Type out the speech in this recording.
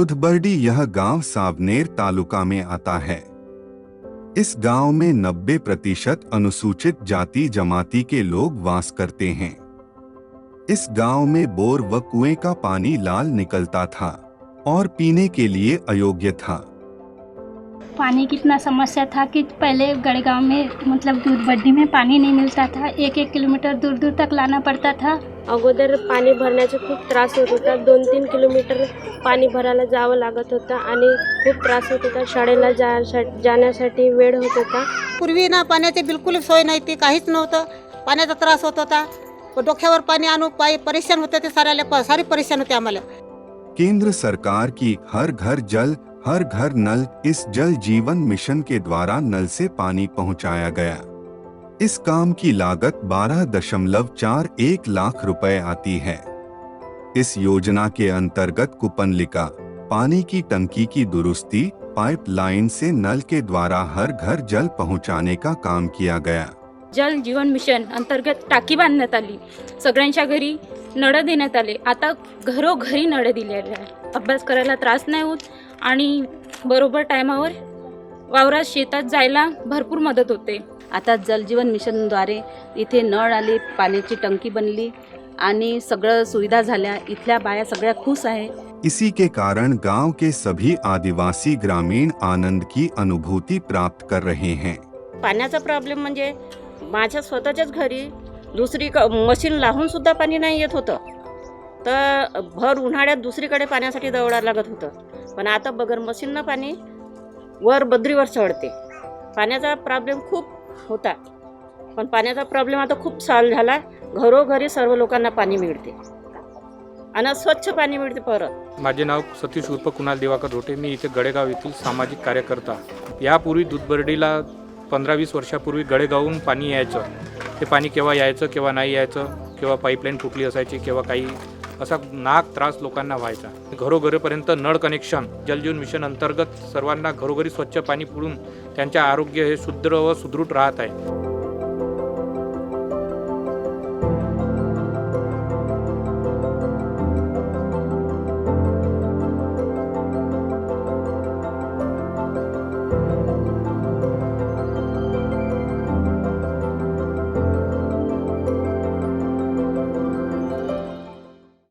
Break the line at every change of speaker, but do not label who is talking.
दुधबरडी यह गाँव सावनेर तालुका में आता है। इस गाँव में 90 प्रतिशत अनुसूचित जाति जमाती के लोग वास करते हैं। इस गाँव में बोर व कुएँ का पानी लाल निकलता था और पीने के लिए अयोग्य था।
पानी की इतना समस्या था कि पहले गड़गांव में मतलब दूध बड्डी में पानी नहीं मिलता था। एक एक किलोमीटर दूर दूर तक लाना पड़ता था।
अगोदर पाणी भरण्याचा खूप त्रास होत होता. दोन तीन किलोमीटर पाणी भरायला जावं लागत होतं आणि खूप त्रास होत होता. शाळेला जा जाण्यासाठी वेळ होत होता.
पूर्वी ना पाण्याची बिलकुल सोय नाही ती काहीच नव्हतं. पाण्याचा त्रास होत होता. डोक्यावर पाणी आणू पायी परेशान होते ते साऱ्याला सारी परेशान होते आम्हाला.
केंद्र सरकार की हर घर जल हर घर नल इस जल जीवन मिशन के द्वारा नल से पानी पहुँचाया गया। इस काम की लागत बारह दशमलव चार एक लाख रुपए आती है। इस योजना के अंतर्गत कुपनलिका, पानी की टंकी की दुरुस्ती, पाइपलाइन से नल के द्वारा हर घर जल पहुँचाने का काम किया गया।
जल जीवन मिशन अंतर्गत टाकी बांधण्यात आली, सगळ्यांच्या घरी नळं देण्यात आले, आता घरोघरी दिलेले आहे अभ्यास करायला त्रास नाही होत आणि बरोबर टायमावर वावरात शेतात जायला भरपूर मदत होते.
आता जलजीवन मिशनद्वारे इथे नळ आले पाण्याची टंकी बनली आणि सगळं सुविधा झाल्या. इथल्या बाया सगळ्या खुश आहे.
इसी के कारण गांव के सभी आदिवासी ग्रामीण आनंद की अनुभूति प्राप्त कर रहे हैं।
पाण्याचा प्रॉब्लेम म्हणजे माझ्या स्वतःच्याच घरी दुसरी क मशीन लावून सुद्धा पाणी नाही येत होतं. तर भर उन्हाळ्यात दुसरीकडे पाण्यासाठी दौडायला लागत होतं. पण आता बगर मशीननं पाणी वर बद्रीवर चढते. पाण्याचा प्रॉब्लेम खूप होता. पण पाण्याचा प्रॉब्लेम आता खूप सॉल्व झाला. घरोघरी सर्व लोकांना पाणी मिळते. आणि स्वच्छ पाणी मिळते परत.
माझे नाव सतीश उर्फ कुणाल दिवाकर रोटे. मी इथे गडेगाव येथील सामाजिक कार्यकर्ता. यापूर्वी दूधबर्डीला पंधरा वीस वर्षापूर्वी गडेगावहून पाणी यायचं. ते पाणी केव्हा यायचं केव्हा नाही यायचं केव्हा पाईपलाईन फुटली असायची केव्हा काही असा नाक त्रास लोकांना व्हायचा. घरोघरीपर्यंत नळ कनेक्शन जलजीवन मिशन अंतर्गत सर्वांना घरोघरी स्वच्छ पाणी पुरून त्यांचे आरोग्य हे शुद्ध व सुदृढ राहत आहे.